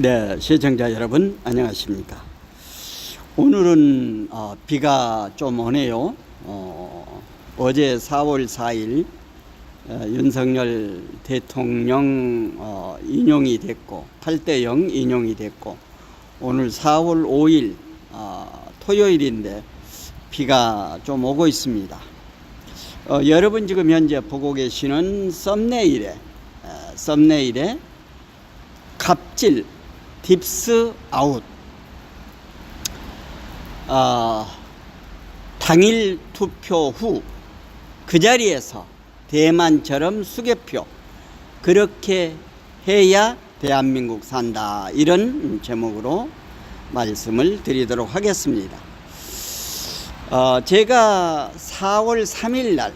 네, 시청자 여러분 안녕하십니까? 오늘은 어, 비가 좀 오네요. 어, 어제 4월 4일 어, 윤석열 대통령 어, 인용이 됐고 8대 0 인용이 됐고 오늘 4월 5일 어, 토요일인데 비가 좀 오고 있습니다. 어, 여러분 지금 현재 보고 계시는 썸네일에 어, 썸네일에 갑질 딥스 아웃. 어, 당일 투표 후 그 자리에서 대만처럼 수개표. 그렇게 해야 대한민국 산다. 이런 제목으로 말씀을 드리도록 하겠습니다. 어, 제가 4월 3일 날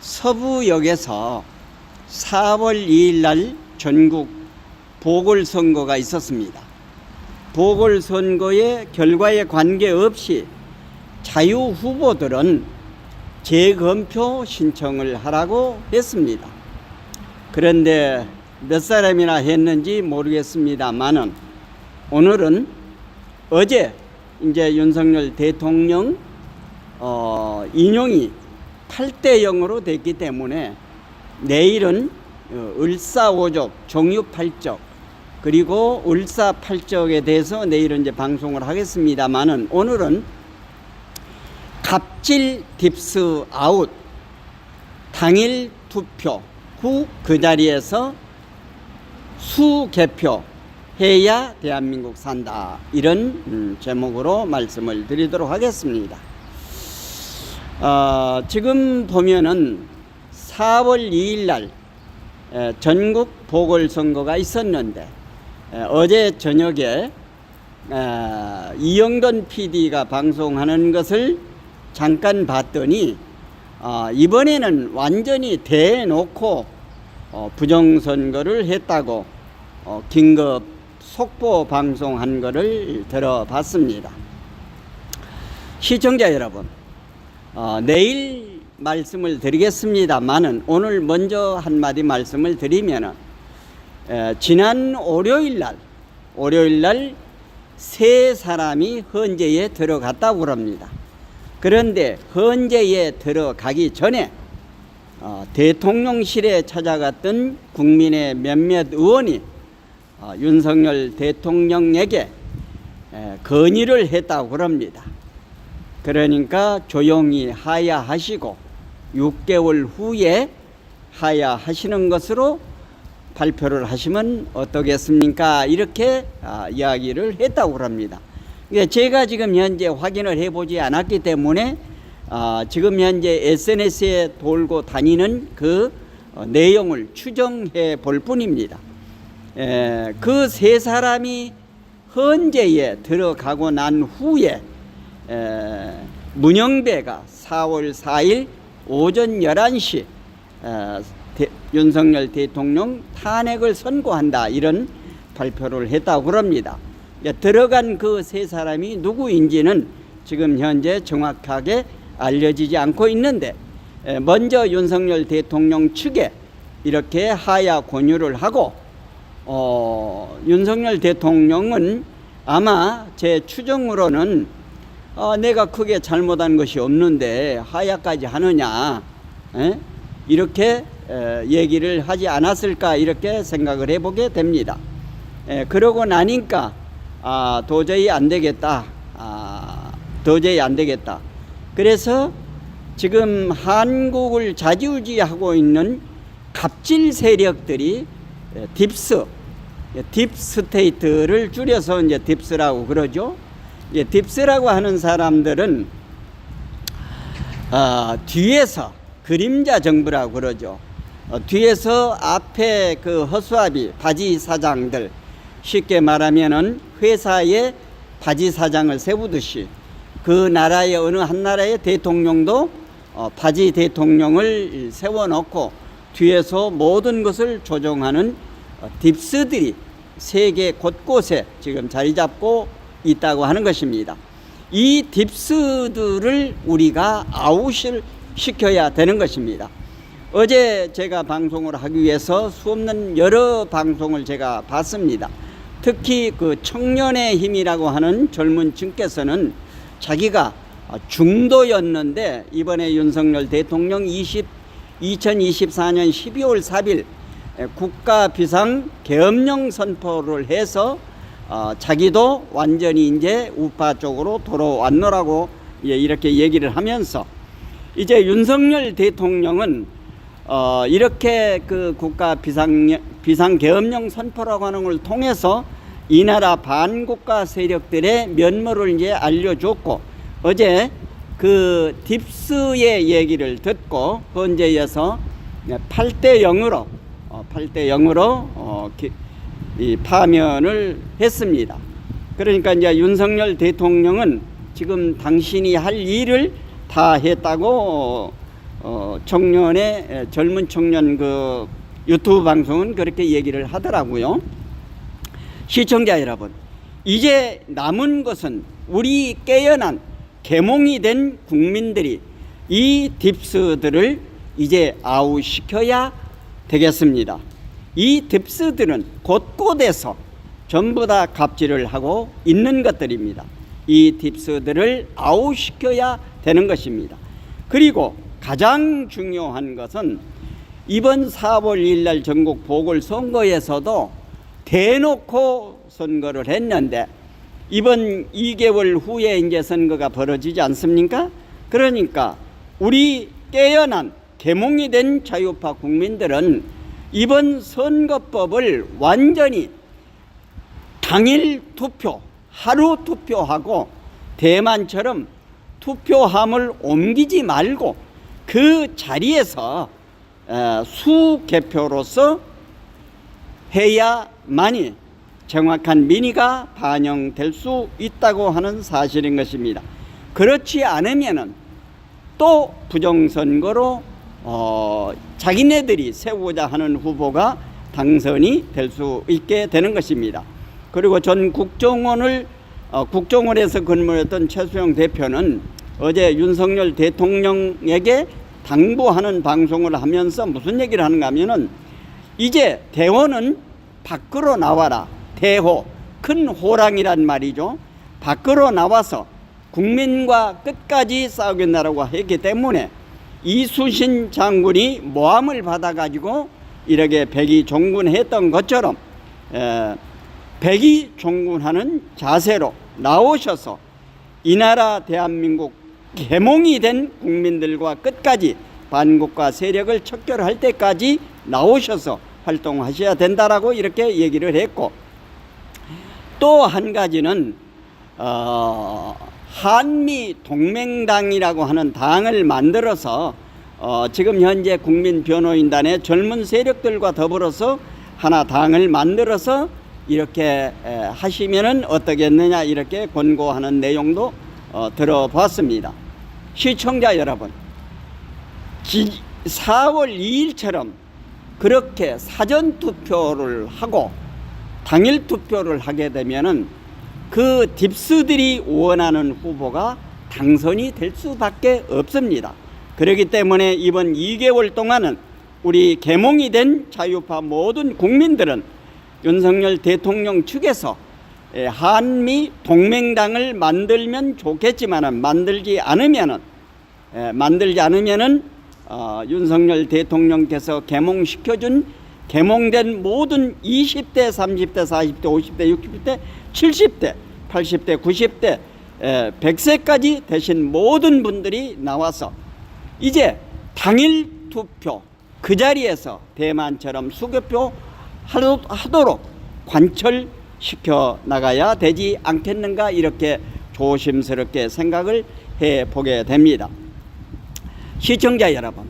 서부역에서 4월 2일 날 전국 보궐선거가 있었습니다. 보궐선거의 결과에 관계없이 자유 후보들은 재검표 신청을 하라고 했습니다. 그런데 몇 사람이나 했는지 모르겠습니다만은 오늘은 어제 이제 윤석열 대통령 어, 인용이 8대 0으로 됐기 때문에 내일은 어, 을사오족 종유팔적 그리고 을사팔적에 대해서 내일은 이제 방송을 하겠습니다만은 오늘은 갑질 딥스 아웃 당일 투표 후 그 자리에서 수 개표 해야 대한민국 산다 이런 음, 제목으로 말씀을 드리도록 하겠습니다. 어, 지금 보면은 4월 2일 날 에, 전국 보궐선거가 있었는데 에, 어제 저녁에 에, 이영돈 PD가 방송하는 것을 잠깐 봤더니 어, 이번에는 완전히 대놓고 어, 부정선거를 했다고 어, 긴급 속보 방송한 거를 들어봤습니다. 시청자 여러분, 어, 내일 말씀을 드리겠습니다만은 오늘 먼저 한마디 말씀을 드리면은 에, 지난 월요일 날 월요일 날 세 사람이 헌재에 들어갔다고 합니다. 그런데 헌재에 들어가기 전에 어, 대통령실에 찾아갔던 국민의 몇몇 의원이 어, 윤석열 대통령에게 에, 건의를 했다고 합니다. 그러니까 조용히 하야하시고 6개월 후에 하야하시는 것으로 발표를 하시면 어떠겠습니까? 이렇게 아, 이야기를 했다고 합니다. 제가 지금 현재 확인을 해보지 않았기 때문에 아, 지금 현재 SNS에 돌고 다니는 그 어, 내용을 추정해 볼 뿐입니다. 그 세 사람이 헌재에 들어가고 난 후에 에, 문영배가 4월 4일 오전 11시 에, 대, 윤석열 대통령 탄핵을 선고한다 이런 발표를 했다고 합니다. 예, 들어간 그 세 사람이 누구인지는 지금 현재 정확하게 알려지지 않고 있는데 에, 먼저 윤석열 대통령 측에 이렇게 하야 권유를 하고 어, 윤석열 대통령은 아마 제 추정으로는 어, 내가 크게 잘못한 것이 없는데 하야까지 하느냐 에? 이렇게 에, 얘기를 하지 않았을까 이렇게 생각을 해보게 됩니다. 에, 그러고 나니까 아, 도저히 안 되겠다. 아, 도저히 안 되겠다. 그래서 지금 한국을 자지우지하고 있는 갑질 세력들이 에, 딥스, 예, 딥스테이트를 줄여서 이제 딥스라고 그러죠. 예, 딥스라고 하는 사람들은 어, 뒤에서 그림자 정부라고 그러죠. 어, 뒤에서 앞에 그 허수아비 바지 사장들 쉽게 말하면은 회사에 바지 사장을 세우듯이 그 나라의 어느 한 나라의 대통령도 어, 바지 대통령을 세워놓고 뒤에서 모든 것을 조종하는 어, 딥스들이 세계 곳곳에 지금 자리 잡고 있다고 하는 것입니다. 이 딥스들을 우리가 아웃을 시켜야 되는 것입니다. 어제 제가 방송을 하기 위해서 수없는 여러 방송을 제가 봤습니다. 특히 그 청년의 힘이라고 하는 젊은 층께서는 자기가 중도였는데 이번에 윤석열 대통령 20, 2024년 12월 4일 국가 비상 계엄령 선포를 해서 어, 자기도 완전히 이제 우파 쪽으로 돌아왔노라고 예, 이렇게 얘기를 하면서 이제 윤석열 대통령은 어, 이렇게 그 국가 비상 비상 계엄령 선포라고 하는 걸 통해서 이 나라 반국가 세력들의 면모를 이제 알려줬고 어제 그 딥스의 얘기를 듣고 헌재에서 8대 0으로 어, 8대 0으로 어, 기, 이 파면을 했습니다. 그러니까 이제 윤석열 대통령은 지금 당신이 할 일을 다 했다고 어, 청년의 에, 젊은 청년 그 유튜브 방송은 그렇게 얘기를 하더라고요. 시청자 여러분, 이제 남은 것은 우리 깨어난 개몽이 된 국민들이 이 딥스들을 이제 아웃시켜야 되겠습니다. 이 딥스들은 곳곳에서 전부 다 갑질을 하고 있는 것들입니다. 이 딥스들을 아웃시켜야 되는 것입니다. 그리고 가장 중요한 것은 이번 4월 1일 날 전국 보궐선거에서도 대놓고 선거를 했는데 이번 2개월 후에 이제 선거가 벌어지지 않습니까? 그러니까 우리 깨어난 개몽이 된 자유파 국민들은 이번 선거법을 완전히 당일 투표, 하루 투표하고 대만처럼 투표함을 옮기지 말고 그 자리에서 어, 수개표로서 해야만이 정확한 민의가 반영될 수 있다고 하는 사실인 것입니다. 그렇지 않으면은 또 부정선거로 어, 자기네들이 세우고자 하는 후보가 당선이 될 수 있게 되는 것입니다. 그리고 전 국정원을 어, 국정원에서 근무했던 최수영 대표는 어제 윤석열 대통령에게 당부하는 방송을 하면서 무슨 얘기를 하는가 하면은 이제 대원은 밖으로 나와라. 대호. 큰 호랑이란 말이죠. 밖으로 나와서 국민과 끝까지 싸우겠다라고 했기 때문에 이수신 장군이 모함을 받아가지고 이렇게 백이 종군했던 것처럼 에, 백이 종군하는 자세로 나오셔서 이 나라 대한민국 개몽이 된 국민들과 끝까지 반국가 세력을 척결할 때까지 나오셔서 활동하셔야 된다라고 이렇게 얘기를 했고 또 한 가지는 어, 한미 동맹당이라고 하는 당을 만들어서 어, 지금 현재 국민 변호인단의 젊은 세력들과 더불어서 하나 당을 만들어서 이렇게 에, 하시면은 어떻겠느냐 이렇게 권고하는 내용도 어, 들어봤습니다. 시청자 여러분, 기, 4월 2일처럼 그렇게 사전 투표를 하고 당일 투표를 하게 되면은 그 딥스들이 원하는 후보가 당선이 될 수밖에 없습니다. 그렇기 때문에 이번 2개월 동안은 우리 개몽이 된 자유파 모든 국민들은 윤석열 대통령 측에서 예, 한미 동맹당을 만들면 좋겠지만은 만들지 않으면은 예, 만들지 않으면은 어, 윤석열 대통령께서 개몽시켜준 개몽된 모든 20대, 30대, 40대, 50대, 60대, 70대, 80대, 90대, 에, 100세까지 되신 모든 분들이 나와서 이제 당일 투표 그 자리에서 대만처럼 하도- 하도록 관철 시켜 나가야 되지 않겠는가 이렇게 조심스럽게 생각을 해 보게 됩니다. 시청자 여러분,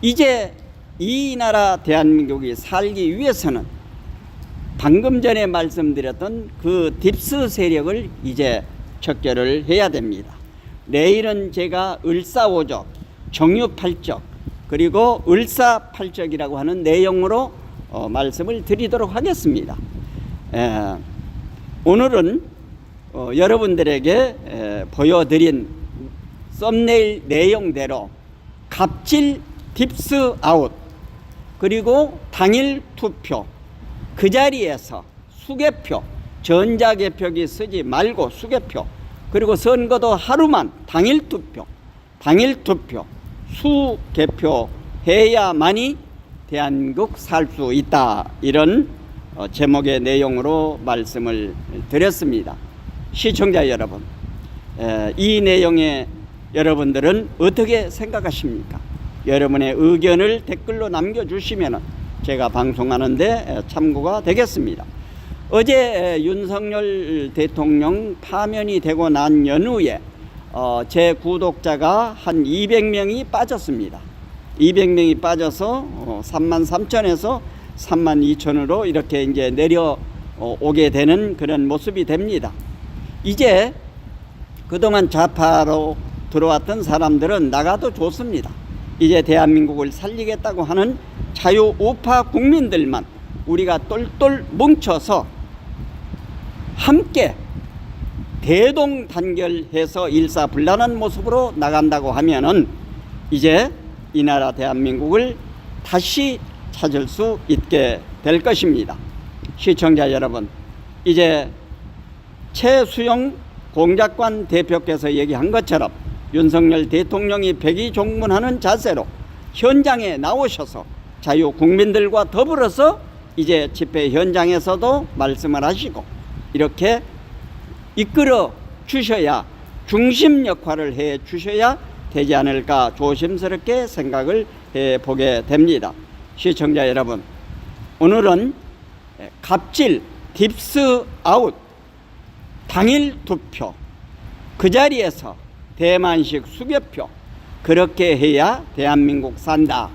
이제 이 나라 대한민국이 살기 위해서는 방금 전에 말씀드렸던 그 딥스 세력을 이제 척결을 해야 됩니다. 내일은 제가 을사오적, 정유팔적, 그리고 을사팔적이라고 하는 내용으로 어, 말씀을 드리도록 하겠습니다. 에, 오늘은 어, 여러분들에게 에, 보여드린 썸네일 내용대로 갑질 딥스 아웃 그리고 당일 투표 그 자리에서 수개표, 전자개표기 쓰지 말고 수개표, 그리고 선거도 하루만 당일 투표, 당일 투표, 수개표 해야만이 대한민국 살 수 있다. 이런 어, 제목의 내용으로 말씀을 드렸습니다. 시청자 여러분, 에, 이 내용에 여러분들은 어떻게 생각하십니까? 여러분의 의견을 댓글로 남겨주시면 제가 방송하는데 참고가 되겠습니다. 어제 윤석열 대통령 파면이 되고 난 연후에 어, 제 구독자가 한 200명이 빠졌습니다. 200명이 빠져서 어, 3만 3천에서 3만 2천으로 이렇게 이제 내려 어, 오게 되는 그런 모습이 됩니다. 이제 그동안 좌파로 들어왔던 사람들은 나가도 좋습니다. 이제 대한민국을 살리겠다고 하는 자유 우파 국민들만 우리가 똘똘 뭉쳐서 함께 대동 단결해서 일사불란한 모습으로 나간다고 하면은 이제 이 나라 대한민국을 다시 찾을 수 있게 될 것입니다. 시청자 여러분, 이제 최수영 공작관 대표께서 얘기한 것처럼 윤석열 대통령이 백의 종문하는 자세로 현장에 나오셔서 자유 국민들과 더불어서 이제 집회 현장에서도 말씀을 하시고 이렇게 이끌어 주셔야 중심 역할을 해 주셔야 되지 않을까 조심스럽게 생각을 해 보게 됩니다. 시청자 여러분, 오늘은 갑질, 딥스 아웃, 당일 투표, 그 자리에서 대만식 수개표, 그렇게 해야 대한민국 산다.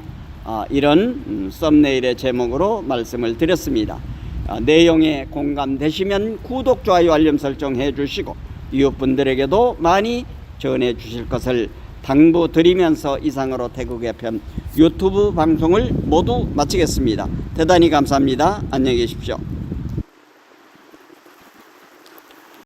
아, 이런 음, 썸네일의 제목으로 말씀을 드렸습니다. 아, 내용에 공감되시면 구독, 좋아요, 알림 설정해 주시고 이웃분들에게도 많이 전해 주실 것을 당부드리면서 이상으로 태국 FM 유튜브 방송을 모두 마치겠습니다. 대단히 감사합니다. 안녕히 계십시오.